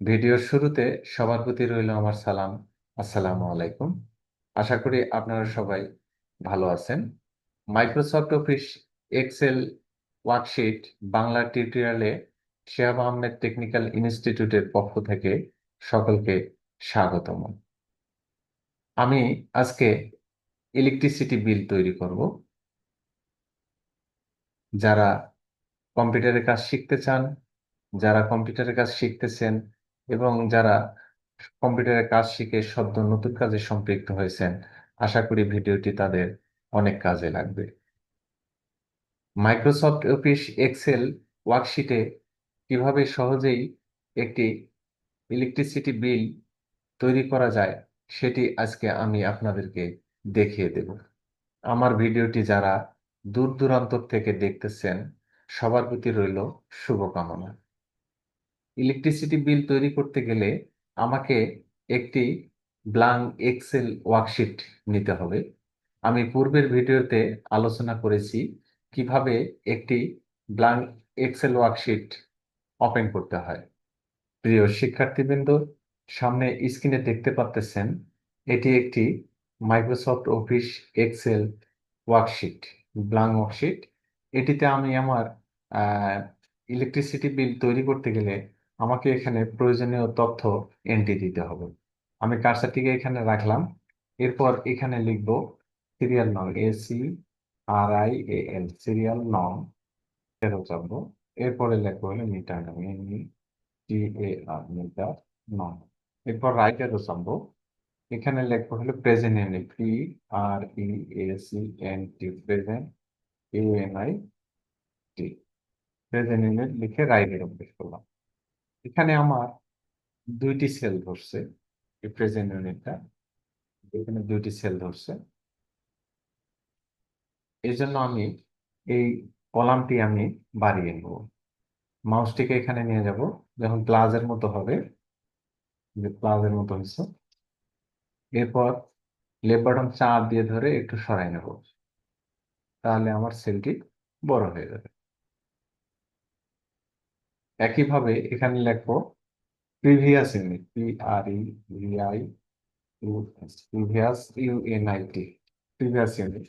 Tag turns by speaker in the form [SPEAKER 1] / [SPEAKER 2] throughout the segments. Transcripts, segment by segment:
[SPEAKER 1] ভিডিওর শুরুতে সবার প্রতি রইল আমার সালাম। আসসালামু আলাইকুম। আশা করি আপনারা সবাই ভালো আছেন। Microsoft Office Excel worksheet Bangla টিউটোরিয়ালে শেহাব আহমেদ টেকনিক্যাল ইনস্টিটিউটের পক্ষ থেকে সকলকে স্বাগতম। আমি আজকে ইলেকট্রিসিটি বিল তৈরি করব। যারা কম্পিউটারের কাজ শিখতে চান, যারা কম্পিউটারের কাজ শিখতেছেন এবং যারা কম্পিউটারের কাজ শিখে সদ্য নতুন কাজে সম্পৃক্ত হয়েছেন, আশা করি ভিডিওটি তাদের অনেক কাজে লাগবে। মাইক্রোসফট অফিস এক্সেল ওয়ার্কশিটে কীভাবে সহজেই একটি ইলেকট্রিসিটি বিল তৈরি করা যায়, সেটি আজকে আমি আপনাদেরকে দেখিয়ে দেব। আমার ভিডিওটি যারা দূর দূরান্তর থেকে দেখতেছেন, সবার প্রতি রইল শুভকামনা। ইলেকট্রিসিটি বিল তৈরি করতে গেলে আমাকে একটি ব্লাঙ্ক এক্সেল ওয়ার্কশিট নিতে হবে। আমি পূর্বের ভিডিওতে আলোচনা করেছি কীভাবে একটি ব্লাঙ্ক এক্সেল ওয়ার্কশিট ওপেন করতে হয়। প্রিয় শিক্ষার্থীবৃন্দ, সামনে স্ক্রিনে দেখতে পাচ্ছেন এটি একটি Microsoft Office Excel worksheet blank worksheet এটিতে আমি আমার ইলেকট্রিসিটি বিল তৈরি করতে গেলে আমাকে এখানে প্রয়োজনীয় তথ্য এন্ট্রি দিতে হবে। আমি কার্সারটিকে এখানে রাখলাম। এরপর এখানে লিখব সিরিয়াল নং A C R I A L serial নং ফেরত যাব। এরপরে লিখব হলো মিটার নং এন টি এ আর মিটার নং এরপর রাইট যাব। এখানে লিখব হলো present unit P R E A C N T present U N I T present unit লিখে রাইট এরো পেশ করলাম। এখানে আমার দুইটি সেল ধরছে, এই প্রেজেন্ট ইউনিটটা এখানে দুইটি সেল ধরছে। এই জন্য আমি এই কলামটি আমি বাড়িয়ে নেব। মাউসটিকে এখানে নিয়ে যাব, যখন প্লাজের মতো হবে, যে প্লাজের মতো হয়েছে। এরপর লেফট বাটন চাপ দিয়ে ধরে একটু সরাই নেব। তাহলে আমার সেলটি বড় হয়ে যাবে। একইভাবে এখানে লিখব previous unit P R E V I previous U N I T previous unit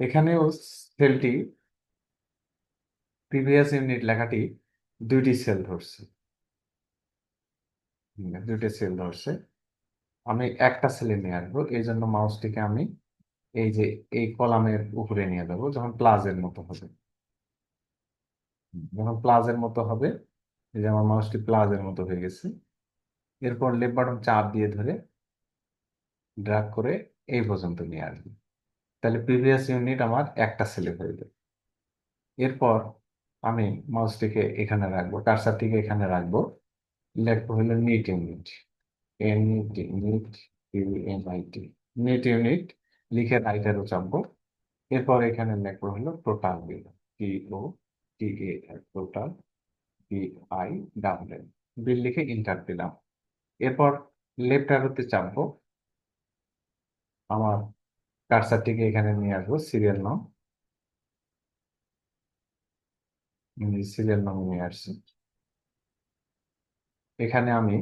[SPEAKER 1] এখানেও সেলটি প্রিভিয়াস ইউনিট লেখাটি দুইটি সেল ধরছে। দুইটি সেল ধরছে। আমি একটা সেলে নিয়ে আসব এই জন্য মাউসটিকে আমি এই যে এই কলামের উপরে নিয়ে যাব, যখন প্লাজের মতো হবে। যখন প্লাজের মতো হবে, এই যে আমার মাউসটি প্লাজের মতো হয়ে গেছে। এরপর লেফট বাটন চাপ দিয়ে ধরে ড্রাগ করে এই পর্যন্ত নিয়ে আসবে। তাহলে প্রিভিয়াস ইউনিট আমার একটা সেলে হয়ে যাবে। এরপর আমি মাউসটিকে এখানে রাখব কার্সারটিকে এখানে রাখব। লিখব হলো net unit N net U N I T net unit লিখে রাইট অ্যারো চাপবো। এরপর এখানে লিখব হলো total bill O T total B I bill লিখে ইন্টার দিলাম এরপর লেফট অ্যারোতে চাপবো। আমার কার্সারটিকে এখানে নিয়ে আসব সিরিয়াল নাম সিরিয়াল নাম নিয়ে আসছি। এখানে আমি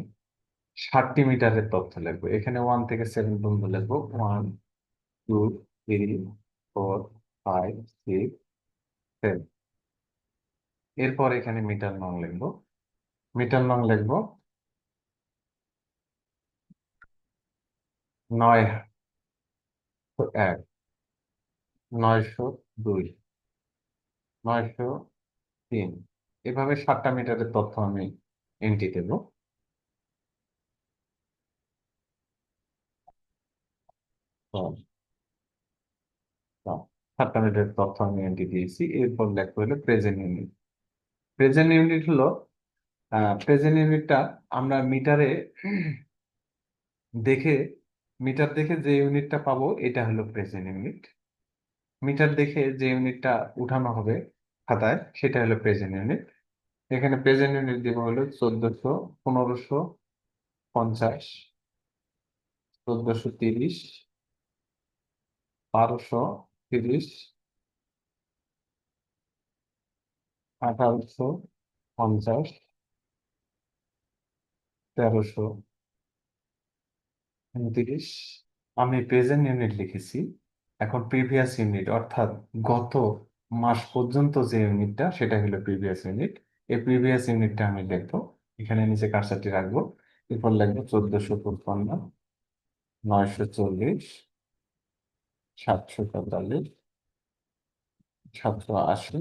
[SPEAKER 1] ষাটটি মিটারের তথ্য লিখব। এখানে ওয়ান থেকে সেভেন পর্যন্ত লিখব। One two three four five six seven এরপর এখানে মিটার নং লিখব। মিটার নং লিখব। নয়, এক, নয়শো দুই, নয়শো তিন। এভাবে সাতটা মিটারের তথ্য আমি এন্ট্রি দেব। সাতটা মিটারের তথ্য আমি এন্ট্রি দিয়েছি। এরপর লেখা হলো প্রেজেন্ট ইউনিট প্রেজেন্ট ইউনিট হলো প্রেজেন্ট ইউনিটটা আমরা মিটারে দেখে, মিটার দেখে যে ইউনিটটা পাবো, এটা হলো প্রেজেন্ট ইউনিট মিটার দেখে যে ইউনিটটা উঠানো হবে খাতায়, সেটা হলো প্রেজেন্ট ইউনিট এখানে প্রেজেন্ট ইউনিট দিব হলো চোদ্দশো পনেরোশো পঞ্চাশ, চোদ্দশো তিরিশ, বারোশো তিরিশ আঠারোশো পঞ্চাশ, তেরোশো উনত্রিশ। আমি প্রেজেন্ট ইউনিট লিখেছি। এখন প্রিভিয়াস ইউনিট অর্থাৎ গত মাস পর্যন্ত যে ইউনিটটা সেটা হলো প্রিভিয়াস ইউনিট এই প্রিভিয়াস ইউনিটটা আমি লিখব এখানে নিচে কারসারটি রাখব। এরপর লিখব চোদ্দশো পঞ্চান্ন, নয়শো চল্লিশ, সাতশো পঁয়তাল্লিশ, সাতশো আশি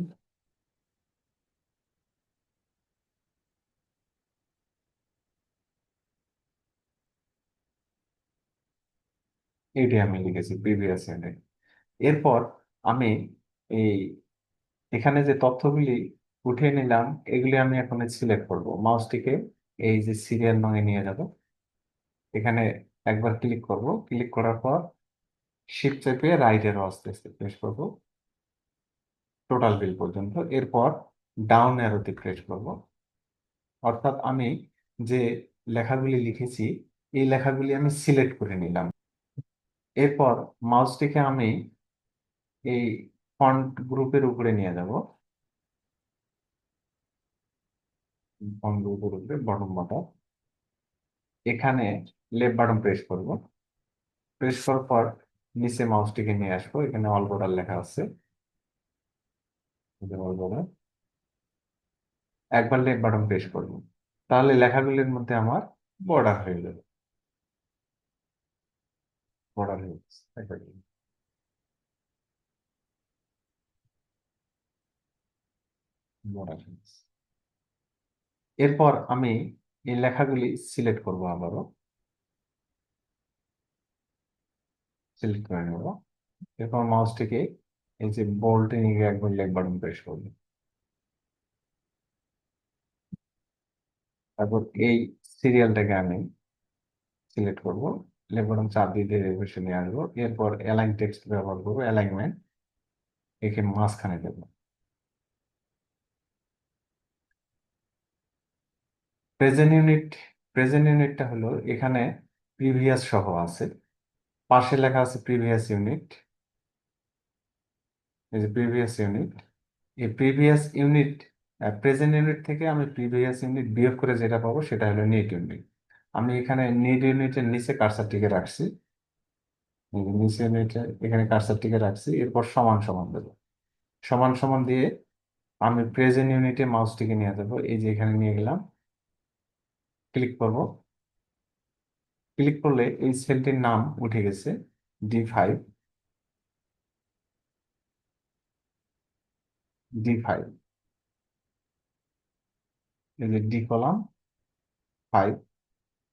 [SPEAKER 1] এটি আমি লিখেছি প্রিভিয়াস ইউনিট এরপর আমি এই এখানে যে তথ্যগুলি উঠিয়ে নিলাম, এগুলি আমি এখন সিলেক্ট করব। মাউসটিকে এই যে সিরিয়াল নঙে নিয়ে যাব। এখানে একবার ক্লিক করব। ক্লিক করার পর শিফট চেপে রাইট এর আস্তে আস্তে প্রেস করব। টোটাল বিল পর্যন্ত। এরপর ডাউন অ্যারোতে প্রেস করব। অর্থাৎ আমি যে লেখাগুলি লিখেছি, এই লেখাগুলি আমি সিলেক্ট করে নিলাম। এরপর মাউসটিকে আমি এই ফন্ট গ্রুপের উপরে নিয়ে যাব। ফন্ট গ্রুপের উপরে বটম বাটন এখানে লেফট বাটন প্রেস করব। প্রেস করার পর নিচে মাউসটিকে নিয়ে আসব। এখানে অল বর্ডার লেখা আছে। একবার লেফট বাটন প্রেস করব। তাহলে লেখাগুলির মধ্যে আমার বর্ডার হয়ে যাবে। বর্ডার হয়ে এরপর আমি এই লেখাগুলি সিলেক্ট করব আবারও। সিলেক্ট করে নেব। এরপর মাউসটিকে এই যে বোল্টে নিয়ে একবার লেগ বাটন প্রেস করব। তারপর এই সিরিয়ালটাকে আমি সিলেক্ট করব। লেগ বাটন চাপ দিয়ে বসে নিয়ে আসব। এরপর অ্যালাইন টেক্সট ব্যবহার করব অ্যালাইনমেন্ট একে মাঝখানে দেবো। প্রেজেন্ট ইউনিট প্রেজেন্ট ইউনিটটা হলো এখানে প্রিভিয়াস সহ আছে। পাশে লেখা আছে প্রিভিয়াস ইউনিট এই যে প্রিভিয়াস ইউনিট এই প্রিভিয়াস ইউনিট প্রেজেন্ট ইউনিট থেকে আমি প্রিভিয়াস ইউনিট বিয়োগ করে যেটা পাবো সেটা হলো নেট ইউনিট আমি এখানে নিট ইউনিটের নিচে কার্সারটিকে রাখছি। নিচে ইউনিটে এখানে কার্সারটিকে রাখছি, এরপর সমান সমান দেবো। সমান সমান দিয়ে আমি প্রেজেন্ট ইউনিটে মাউসটিকে নিয়ে দেবো এই যে এখানে নিয়ে গেলাম। ক্লিক করব। ক্লিক করলে এই সেলটির নাম উঠে গেছে ডি ফাইভ ডি ফাইভ এই যে ডি কলাম ফাইভ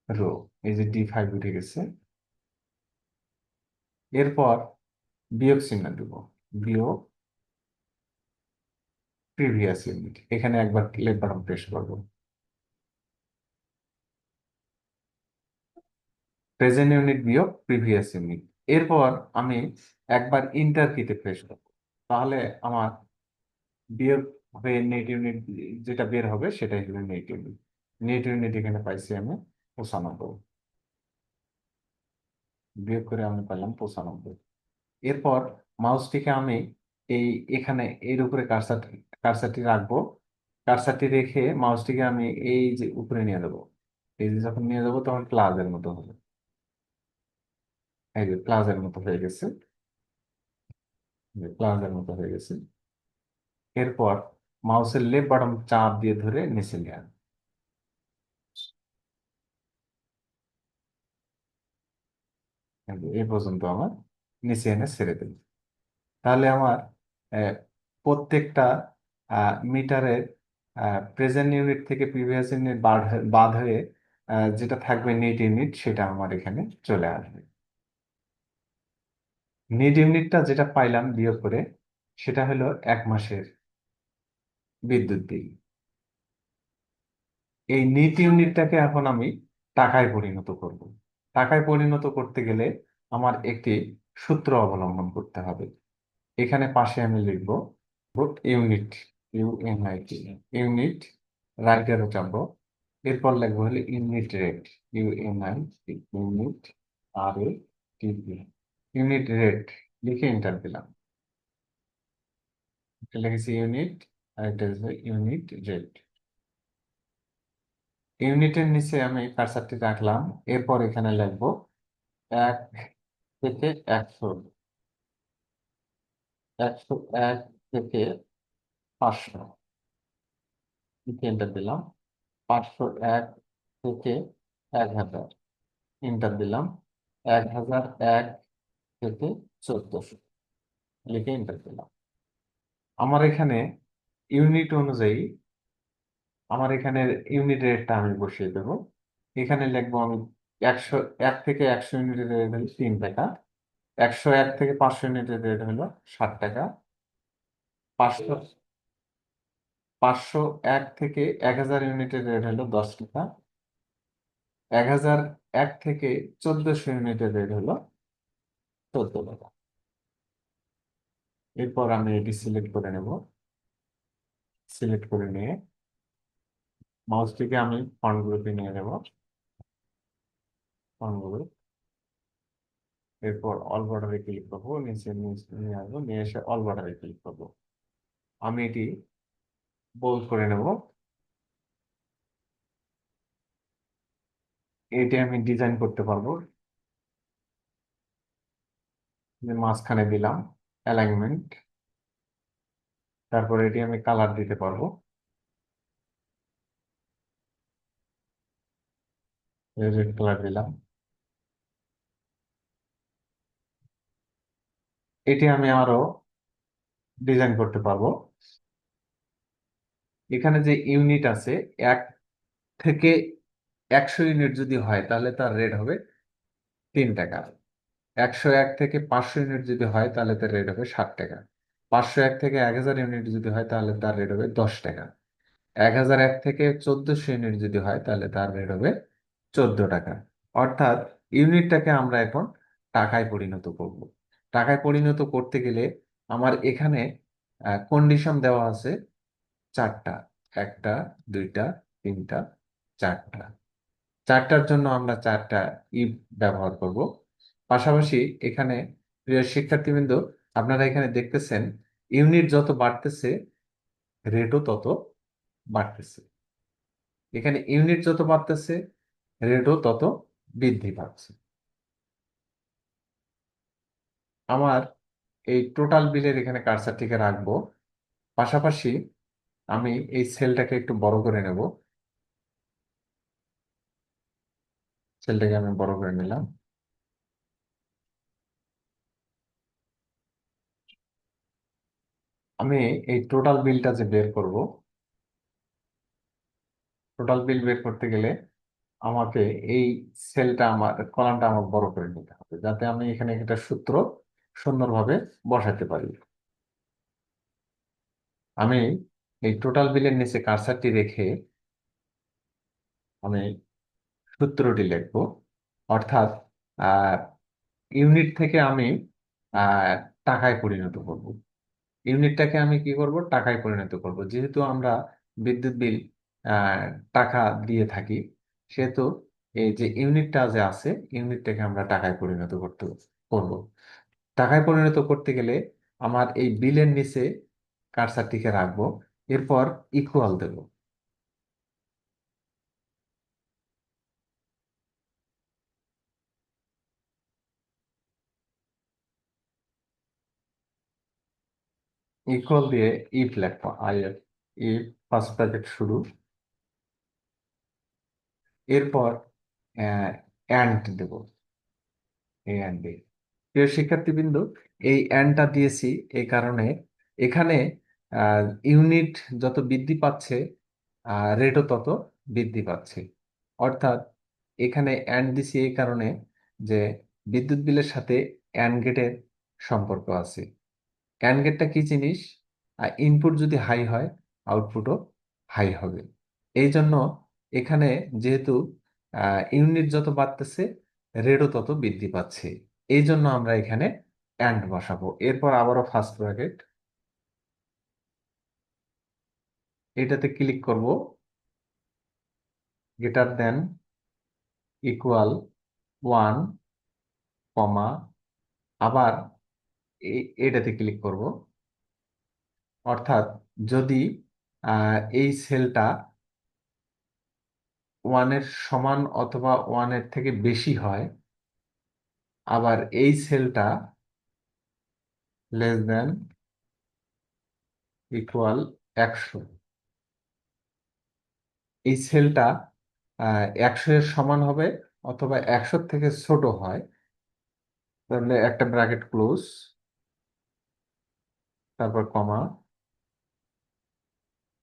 [SPEAKER 1] রো এই যে ডি ফাইভ উঠে গেছে। এরপর বিয়োগ চিহ্ন দেব। বিয়োগ প্রিভিয়াস ইউনিট এখানে একবার লেফট বাটন প্রেস করব। প্রেজেন্ট ইউনিট বিয়োগ প্রিভিয়াস ইউনিট এরপর আমি একবার ইন্টার কিতে প্রেস করব। তাহলে আমার বিয়োগ হয়ে নেট ইউনিট যেটা বের হবে সেটাই হলো নেট ইউনিট নেট ইউনিট এখানে পাইছি আমি পঁচানব্বই বিয়োগ করে আমি পেলাম পঁচানব্বই। এরপর মাউসটিকে আমি এই, এখানে এর উপরে কারসার কারসারটি রাখব। কারসারটি রেখে মাউসটিকে আমি এই যে উপরে নিয়ে দেবো। এই যে যখন নিয়ে যাব তখন প্লাজের মতো হবে। এই যে প্লাজের মতো হয়ে গেছে। প্লাজের মতো হয়ে গেছে। এরপর মাউসের লেফট বাটন চাপ দিয়ে ধরে নিচে নিয়ে আন। এই পর্যন্ত আমার নিচে এনে ছেড়ে দেব তাহলে আমার প্রত্যেকটা মিটারের প্রেজেন্ট ইউনিট থেকে প্রিভিয়াস ইউনিট বাদ হয়ে যেটা থাকবে নেট ইউনিট সেটা আমার এখানে চলে আসবে। নেট ইউনিটটা যেটা পাইলাম বিয়োগ করে, সেটা হলো এক মাসের বিদ্যুৎ বিল। এই নেট ইউনিটটাকে এখন আমি টাকায় পরিণত করব। টাকায় পরিণত করতে গেলে আমার একটি সূত্র অবলম্বন করতে হবে। এখানে পাশে আমি লিখব unit U N I T unit right arrow চাপবো এরপর লিখব হলে unit rate U N I unit R A unit rate লিখে এন্টার দিলাম। লিখেছি ইউনিট আর ইউনিট রেট ইউনিটের নিচে আমি কার্সারটি রাখলাম, এরপর এখানে লিখব এক থেকে একশো। একশো এক থেকে পাঁচশো। এন্টার দিলাম। পাঁচশো এক থেকে এক হাজার। এন্টার দিলাম। এক হাজার এক থেকে চোদ্দশো। লিখে এন্টার দিলাম। আমার এখানে ইউনিট অনুযায়ী আমার এখানে ইউনিট রেটটা আমি বসিয়ে দেবো। এখানে লিখব আমি একশো, এক থেকে একশো ইউনিটের রেট হলো তিন টাকা। একশো এক থেকে পাঁচশো ইউনিটের রেট হলো ষাট টাকা। পাঁচশো পাঁচশো এক থেকে এক হাজার ইউনিটের রেট হলো দশ টাকা। এক হাজার এক থেকে চোদ্দশো ইউনিটের রেট হলো চোদ্দ টাকা। এরপর আমি এটি সিলেক্ট করে নেব। সিলেক্ট করে নিয়ে মাউসটিকে আমি ফন্ট গ্রুপে নিয়ে ফন্ট গ্রুপ এরপর অল বর্ডারে ক্লিক করব, নিচে নিয়ে আসব, নিয়ে এসে অল বর্ডারে ক্লিক করব। আমি এটি বোল্ড করে নেব। এটি আমি ডিজাইন করতে পারব। মাঝখানে দিলাম অ্যালাইনমেন্ট তারপর এটি আমি কালার দিতে পারব। রেড কালার দিলাম এটি আমি আরও ডিজাইন করতে পারব। এখানে যে ইউনিট আছে, এক থেকে একশো ইউনিট যদি হয়, তাহলে তার রেট হবে তিন টাকা। একশো এক থেকে পাঁচশো ইউনিট যদি হয়, তাহলে তার রেট হবে ষাট টাকা। পাঁচশো এক থেকে এক হাজার ইউনিট যদি হয়, তাহলে তার রেট হবে দশ টাকা। এক হাজার এক থেকে চোদ্দশো ইউনিট যদি হয়, তাহলে তার রেট হবে চোদ্দ টাকা। অর্থাৎ ইউনিটটাকে আমরা এখন টাকায় পরিণত করব। টাকায় পরিণত করতে গেলে আমার এখানে কন্ডিশন দেওয়া আছে চারটা। একটা, দুইটা, তিনটা, চারটা। চারটার জন্য আমরা চারটা ইফ ব্যবহার করব। পাশাপাশি এখানে প্রিয় শিক্ষার্থীবৃন্দ, আপনারা এখানে দেখতেছেন ইউনিট যত বাড়তেছে রেটও তত বাড়তেছে। এখানে ইউনিট যত বাড়তেছে রেটও তত বৃদ্ধি পাচ্ছে। আমার এই টোটাল বিলের এখানে কার্সারটিকে রাখব। পাশাপাশি আমি এই সেলটাকে একটু বড় করে নেব। সেলটাকে আমি বড় করে নিলাম। আমি এই টোটাল বিলটা যে বের করব, টোটাল বিল বের করতে গেলে আমাকে এই সেলটা আমার, কলামটা আমার বড় করে নিতে হবে, যাতে আমি এখানে একটা সূত্র সুন্দরভাবে বসাতে পারি। আমি এই টোটাল বিলের নিচে কার্সারটি রেখে আমি সূত্রটি লিখব। অর্থাৎ ইউনিট থেকে আমি টাকায় পরিণত করব। ইউনিটটাকে আমি কি করব? টাকায় পরিণত করব। যেহেতু আমরা বিদ্যুৎ বিল টাকা দিয়ে থাকি সেহেতু এই যে ইউনিটটা যে আছে, ইউনিটটাকে আমরা টাকায় পরিণত করতে করব। টাকায় পরিণত করতে গেলে আমার এই বিলের নিচে কার্সারটিকে রাখব, এরপর ইকুয়াল দেব। ইকুয়াল দিয়ে if লেখবো I F if first bracket শুরু। এরপর অ্যান্ড দেব। এ অ্যান্ড বি প্রিয় শিক্ষার্থীবৃন্দ, এই অ্যান্ডটা দিয়েছি এই কারণে। এখানে ইউনিট যত বৃদ্ধি পাচ্ছে রেটও তত বৃদ্ধি পাচ্ছে। অর্থাৎ, এখানে অ্যান্ড দিছি এই কারণে যে বিদ্যুৎ বিলের সাথে অ্যান্ড গেটের সম্পর্ক আছে। অ্যান্ড গেটটা কি জিনিস? ইনপুট যদি হাই হয় আউটপুটও হাই হবে। এই জন্য এখানে যেহেতু ইউনিট যত বাড়তেছে রেটও তত বৃদ্ধি পাচ্ছে। এই জন্য আমরা এখানে অ্যান্ড বসাবো। এরপর আবারও ফার্স্ট ব্র্যাকেট এটাতে ক্লিক করব। Greater then equal one comma আবার এটাতে ক্লিক করব। অর্থাৎ যদি এই সেলটা ওয়ানের সমান অথবা ওয়ানের থেকে বেশি হয়, আবার এই সেলটা লেস দেন ইকুয়াল একশো। এই সেলটা একশো এর সমান হবে অথবা একশোর থেকে ছোট হয়, তাহলে একটা ব্র্যাকেট ক্লোজ তারপর কমা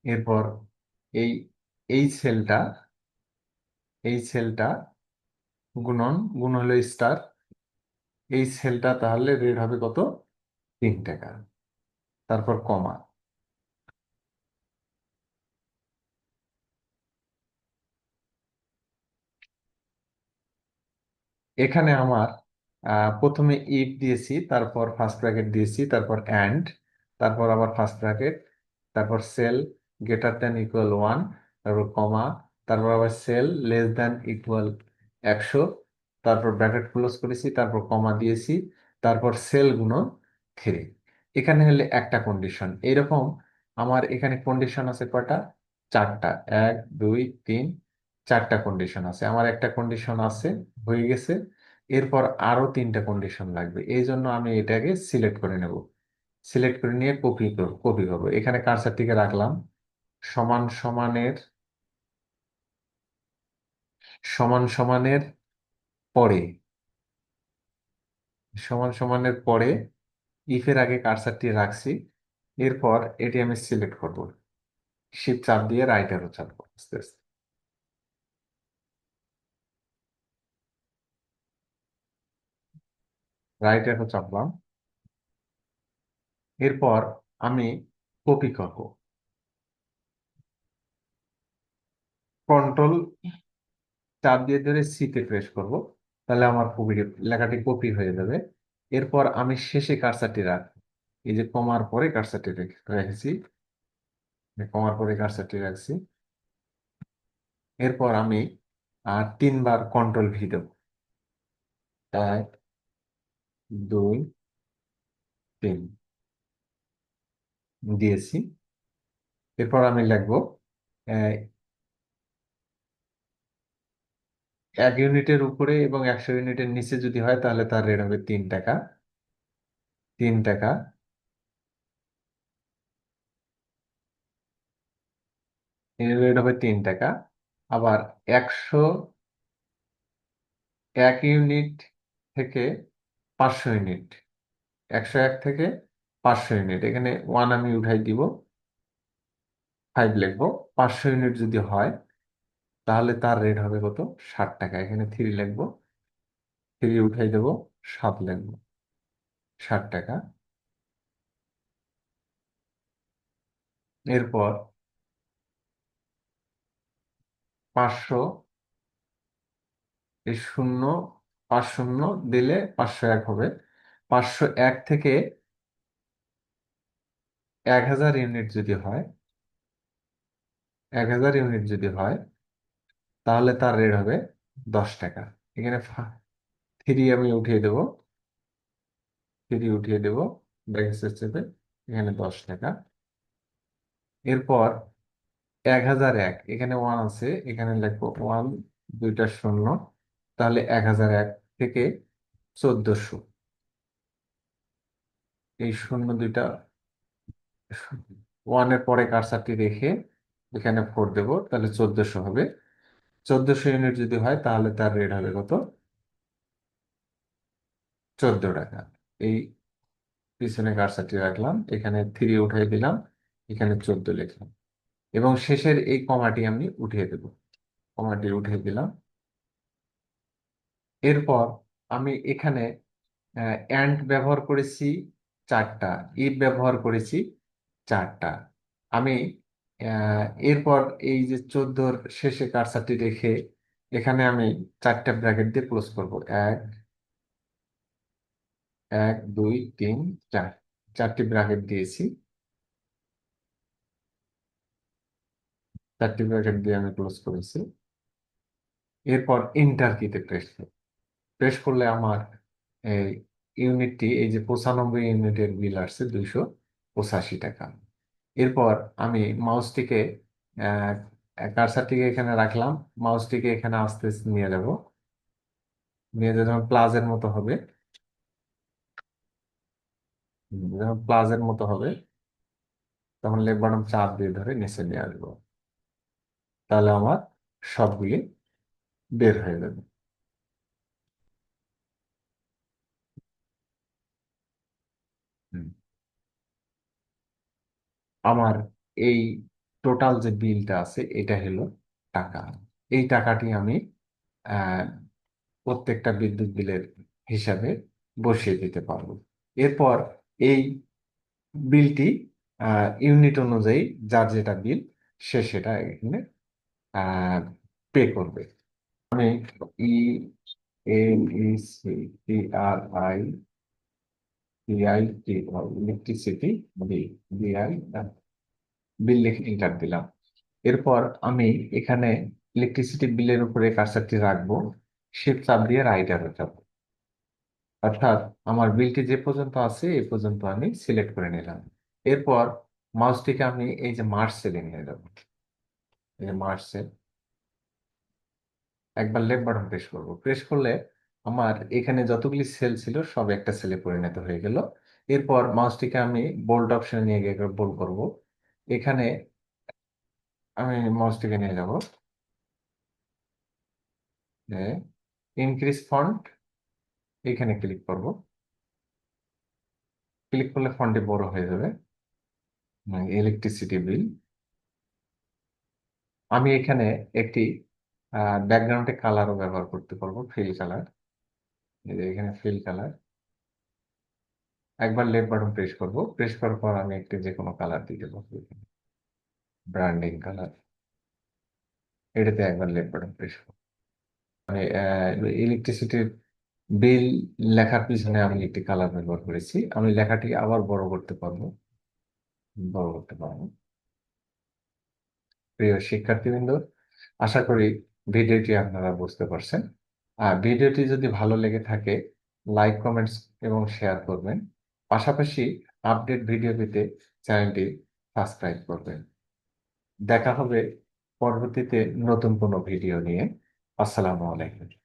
[SPEAKER 1] এরপর এই এই সেলটা এই সেলটা গুণন, গুণ হলো স্টার এই সেলটা তাহলে রেট হবে কত? তিন টাকা। তারপর কমা এখানে আমার প্রথমে ইফ দিয়েছি, তারপর ফার্স্ট ব্র্যাকেট দিয়েছি, তারপর অ্যান্ড তারপর আবার ফার্স্ট ব্র্যাকেট তারপর cell greater than equal one তারপর কমা তারপর আবার সেল লেস দ্যান ইকুয়াল একশো, তারপর ব্র্যাকেট ক্লোজ করেছি, তারপর কমা দিয়েছি, তারপর সেল গুণন থ্রি এখানে হলে একটা কন্ডিশন এরকম আমার এখানে কন্ডিশন আছে কয়টা? চারটা। এক, দুই, তিন, চারটা কন্ডিশন আছে। আমার একটা কন্ডিশন আছে, হয়ে গেছে। এরপর আরও তিনটা কন্ডিশন লাগবে। এই জন্য আমি এটাকে সিলেক্ট করে নেব। সিলেক্ট করে নিয়ে কপি কপি করব। এখানে কার্সারটিকে রাখলাম। সমান সমানের সমান সমানের পরে, সমান সমানের পরে ইফের আগে কার্সারটি রাখছি, এরপর এটি আমি সিলেক্ট করব। শিফট চাপ দিয়ে রাইট অ্যারো চাপবো আস্তে আস্তে। রাইট চাপলাম। এরপর আমি কপি করব। কন্ট্রোল চাপ দিয়ে ধরে সিতে প্রেস করব, তাহলে আমার কপি লেখাটি কপি হয়ে যাবে। এরপর আমি শেষে কার্সারটি রাখব। এই যে কমার পরে কার্সারটি রেখেছি। কমার পরে কার্সারটি রাখছি। এরপর আমি আর তিনবার কন্ট্রোল ভি দেব। এক, দুই, তিন দিয়েছি। এরপর আমি লিখব এক ইউনিটের উপরে এবং একশো ইউনিটের নিচে যদি হয়, তাহলে তার রেট হবে তিন টাকা। তিন টাকা। রেট হবে তিন টাকা। আবার একশো এক ইউনিট থেকে পাঁচশো ইউনিট। একশো এক থেকে পাঁচশো ইউনিট। এখানে ওয়ান আমি উঠাই দিব ফাইভ লিখব। পাঁচশো ইউনিট যদি হয় তাহলে তার রেট হবে কত? ষাট টাকা। এখানে থ্রি লিখব। থ্রি উঠাই দেবো, সাত লিখব। ষাট টাকা। এরপর পাঁচশো এই শূন্য, পাঁচ শূন্য দিলে পাঁচশো এক হবে। পাঁচশো এক থেকে এক হাজার ইউনিট যদি হয়, এক হাজার ইউনিট যদি হয় তাহলে তার রেট হবে দশ টাকা। এখানে থ্রি আমি উঠিয়ে দেব। থ্রি উঠিয়ে দেব। ব্যাকের চেপে এখানে দশ টাকা। এরপর এক হাজার এক, এখানে ওয়ান আছে, এখানে লিখব ওয়ান দুইটা শূন্য, তাহলে এক হাজার এক থেকে চোদ্দশো। এই শূন্য দুইটা ওয়ানের পরে কারসারটি রেখে এখানে ফোর দেব, তাহলে চোদ্দশো হবে। চোদ্দশো ইউনিট যদি হয়, তাহলে তার রেট হবে কত? চোদ্দ টাকা। এই পিছনে কারসারটি রাখলাম, এখানে থ্রি উঠিয়ে দিলাম, এখানে চোদ্দ লিখলাম। এবং শেষের এই কমাটি আমি উঠিয়ে দেব। কমাটি উঠিয়ে দিলাম। এরপর আমি এখানে অ্যান্ড ব্যবহার করেছি চারটা ইফ ব্যবহার করেছি চারটা। আমি এরপর এই যে চোদ্দোর শেষে কারসারটি রেখে এখানে আমি চারটা ব্র্যাকেট দিয়ে ক্লোজ করব। এক এক, দুই, তিন, চার। চারটি ব্র্যাকেট দিয়েছি। চারটি ব্র্যাকেট দিয়ে আমি ক্লোজ করেছি। এরপর ইন্টার কিতে প্রেস প্রেস করলে আমার এই ইউনিটটি এই যে পঁচানব্বই ইউনিটের বিল আসছে দুইশো পঁচাশি টাকা। এরপর আমি মাউসটিকে কার্সারটিকে এখানে রাখলাম। মাউসটিকে এখানে আস্তে আস্তে নিয়ে যাব নিয়ে যে যখন প্লাজের মতো হবে। যখন প্লাজের মতো হবে। তখন লেফট বাটন চাপ দিয়ে ধরে নিচে নিয়ে আসব। তাহলে আমার সবগুলি বের হয়ে যাবে। আমার এই টোটাল যে বিলটা আছে, এটা হলো টাকা। এই টাকাটি আমি প্রত্যেকটা বিদ্যুৎ বিলের হিসাবে বসিয়ে দিতে পারব। এরপর এই বিলটি ইউনিট অনুযায়ী যার যেটা বিল সে সেটা এখানে পে করবে। আমি E N E C T R I electricity bill B I bill লিখে এন্টার দিলাম। এরপর আমি এখানে ইলেকট্রিসিটি বিলের উপরে কার্সারটি রাখব শিফট চাপ দিয়ে রাইট অ্যারো চাপ অর্থাৎ আমার বিলটি যে পর্যন্ত আছে এই পর্যন্ত আমি সিলেক্ট করে নিলাম। এরপর মাউসটিকে আমি এই যে মার্চ নিয়ে যাব। এই যে মার্চ একবার লেফট বাটন প্রেস করব। প্রেস করলে আমার এখানে যতগুলি সেল ছিল, সব একটা সেলে পরিণত হয়ে গেল। এরপর মাউসটিকে আমি বোল্ড অপশনে নিয়ে গিয়ে বোল্ড করব। এখানে আমি মাউসটিকে নিয়ে যাব। ইনক্রিজ ফন্ট এখানে ক্লিক করব। ক্লিক করলে ফন্টটি বড় হয়ে যাবে। ইলেকট্রিসিটি বিল আমি এখানে একটি ব্যাকগ্রাউন্ডে কালারও ব্যবহার করতে পারব ফিল কালার এখানে ফিল কালার একবার লেফট বাটন প্রেস করব। প্রেস করার পর আমি একটি যে কোনো কালার দিতে পারব ব্র্যান্ডিং কালার এটাতে একবার লেফট বাটন প্রেস করব। মানে ইলেকট্রিসিটির বিল লেখার পিছনে আমি একটি কালার ব্যবহার করেছি। আমি লেখাটি আবার বড় করতে পারব। বড় করতে পারব। প্রিয় শিক্ষার্থীবৃন্দ, আশা করি ভিডিওটি আপনারা বুঝতে পারছেন। আর ভিডিওটি যদি ভালো লেগে থাকে লাইক কমেন্টস এবং শেয়ার করবেন। পাশাপাশি আপডেট ভিডিও পেতে চ্যানেলটি সাবস্ক্রাইব করবেন। দেখা হবে পরবর্তীতে নতুন কোনো ভিডিও নিয়ে। আসসালামু আলাইকুম।